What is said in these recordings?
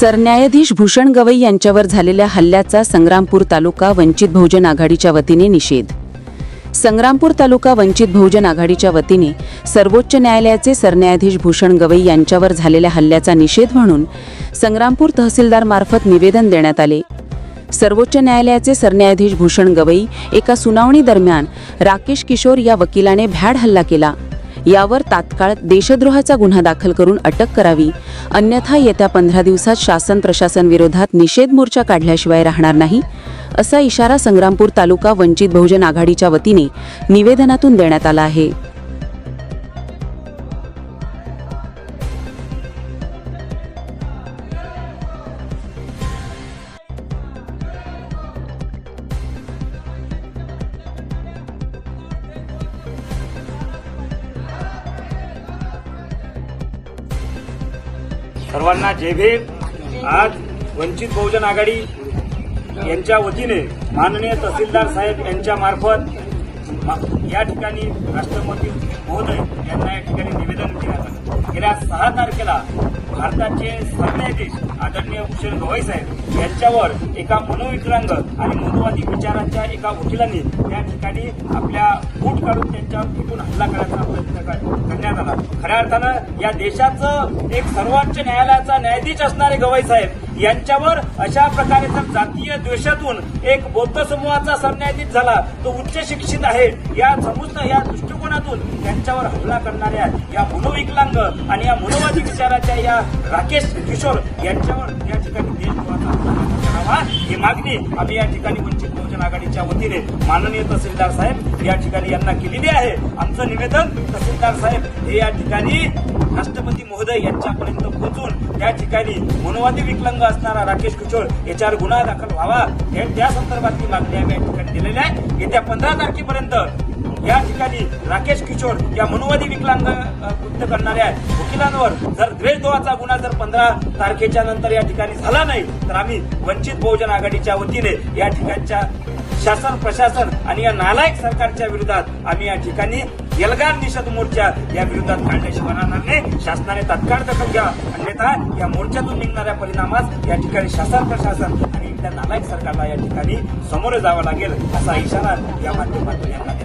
सरन्यायाधीश भूषण गवई यांच्यावर झालेल्या हल्ल्याचा संग्रामपूर तालुका वंचित बहुजन आघाडीच्या वतीने निषेध. संग्रामपूर तालुका वंचित बहुजन आघाडीच्या वतीने सर्वोच्च न्यायालयाचे सरन्यायाधीश भूषण गवई यांच्यावर झालेल्या हल्ल्याचा निषेध म्हणून संग्रामपूर तहसीलदार मार्फत निवेदन देण्यात आले. सर्वोच्च न्यायालयाचे सरन्यायाधीश भूषण गवई एका सुनावणी दरम्यान राकेश किशोर या वकिलाने भ्याड हल्ला केला. यावर तात्काळ देशद्रोहाचा गुन्हा दाखल करून अटक करावी. अन्यथा येत्या पंधरा दिवसात शासन प्रशासन विरोधात निषेध मोर्चा काढल्याशिवाय राहणार नाही असा इशारा संग्रामपूर तालुका वंचित बहुजन आघाडीच्या वतीने निवेदनातून देण्यात आला आहे. सर्वांना जय भीम. आज वंचित बहुजन आघाडी यांच्या वतीने माननीय तहसीलदार साहेब यांच्या मार्फत या ठिकाणी राष्ट्रपती महोदय यांना या ठिकाणी निवेदन देण्यात आलं गेल्या सहा तारखेला भारताचे सरन्यायाधीश आदरणीय भूषण गवई साहेब यांच्यावर एका मनोविकलांग आणि मनोवादी विचारांच्या एका वकिलांनी या ठिकाणी आपल्या बूट काढून त्यांच्यावर फेकून हल्ला करायचा प्रयत्न करण्यात आला. खऱ्या अर्थानं या देशाचं एक सर्वोच्च न्यायालयाचा न्यायाधीश असणारे गवई साहेब यांच्यावर अशा प्रकारे जर जातीय द्वेषातून एक बौद्ध समूहाचा सरन्यायाधीश झाला तो उच्च शिक्षित आहे या समस्त या दृष्टिकोनातून त्यांच्यावर हल्ला करणाऱ्या या मनोविकलांग आणि या मनोवादी विचाराच्या या राकेश किशोर यांच्यावर या ठिकाणी देश ही मागणी आम्ही या ठिकाणी वंचित बहुजन आघाडीच्या वतीने माननीय तहसीलदार साहेब या ठिकाणी यांना केलेली आहे. आमचं निवेदन तहसीलदार साहेब हे या ठिकाणी राष्ट्रपती महोदय यांच्यापर्यंत पोहोचून त्या ठिकाणी मनोवादी विकलांग असणारा राकेश कुचोळ याच्यावर गुन्हा दाखल व्हावा हे त्या संदर्भातली मागणी आम्ही या ठिकाणी दिलेली आहे. येत्या पंधरा तारखेपर्यंत या ठिकाणी राकेश किशोर या मनुवादी विकलांग कृत्य करणाऱ्या वकिलांवर जर द्वेषद्रोहाचा गुन्हा जर पंधरा तारखेच्या नंतर या ठिकाणी झाला नाही तर आम्ही वंचित बहुजन आघाडीच्या वतीने या ठिकाणच्या शासन प्रशासन आणि या नालायक सरकारच्या विरोधात आम्ही या ठिकाणी एल्गार निषेध मोर्चा या विरोधात काढण्याशिवाय राहणार नाही. शासनाने तत्काळ दखल घ्या. अन्यथा या मोर्चातून निघणाऱ्या परिणामास या ठिकाणी शासन प्रशासन आणि त्या नालायक सरकारला या ठिकाणी समोर जावं लागेल असा इशारा या माध्यमातून यांना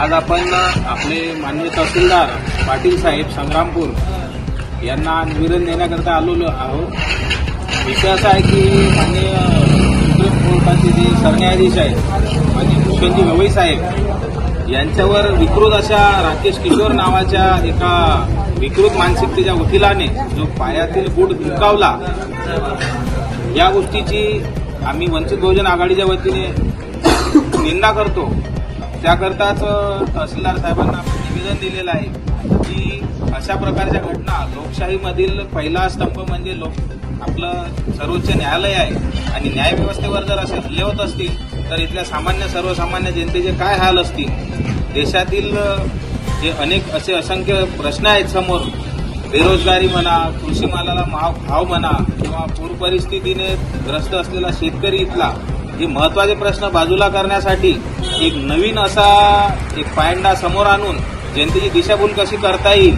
आज आपण आपले माननीय तहसीलदार पाटील साहेब संग्रामपूर यांना निवेदन देण्याकरता आलेलो आहोत. विषय असा आहे की माननीय न्यायाधीश आहेत. माजी भूषणजी गवई साहेब यांच्यावर विकृत अशा राकेश किशोर नावाच्या एका विकृत मानसिकतेच्या वकिलाने जो पायातील बूट धुकावला या गोष्टीची आम्ही वंचित बहुजन आघाडीच्या वतीने निंदा करतो. त्याकरताच तहसीलदार साहेबांना आपण निवेदन दिलेलं आहे की अशा प्रकारच्या घटना लोकशाहीमधील पहिला स्तंभ म्हणजे लोक आपलं सर्वोच्च न्यायालय आहे आणि न्यायव्यवस्थेवर जर असे हल्ले होत असतील तर इथल्या सामान्य सर्वसामान्य जनतेचे काय हाल असतील? देशातील जे अनेक असे असंख्य प्रश्न आहेत समोर बेरोजगारी म्हणा कृषी मालाला भाव भाव म्हणा किंवा पूर परिस्थितीने ग्रस्त असलेला शेतकरी इथला हे महत्त्वाचे प्रश्न बाजूला करण्यासाठी एक नवीन असा एक पायंडा समोर आणून जनतेची दिशाभूल कशी करता येईल?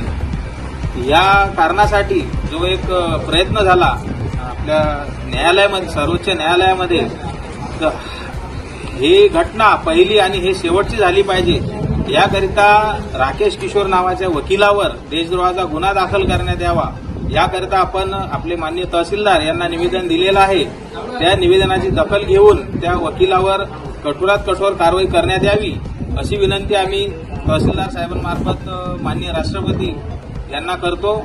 या कारणासाठी जो एक प्रयत्न झाला आपल्या न्यायालयामध्ये सर्वोच्च न्यायालयामध्ये तर ही घटना पहिली आणि हे शेवटची झाली पाहिजे याकरिता राकेश किशोर नावाच्या वकिलावर देशद्रोहाचा गुन्हा दाखल करण्यात यावा. याकरिता आपण आपले मान्य तहसीलदार यांना निवेदन दिलेलं आहे. त्या निवेदनाची दखल घेऊन त्या वकिलावर कठोरात कठोर कारवाई करण्यात यावी अशी विनंती आम्ही तहसीलदार साहेबांमार्फत माननीय राष्ट्रपती यांना करतो.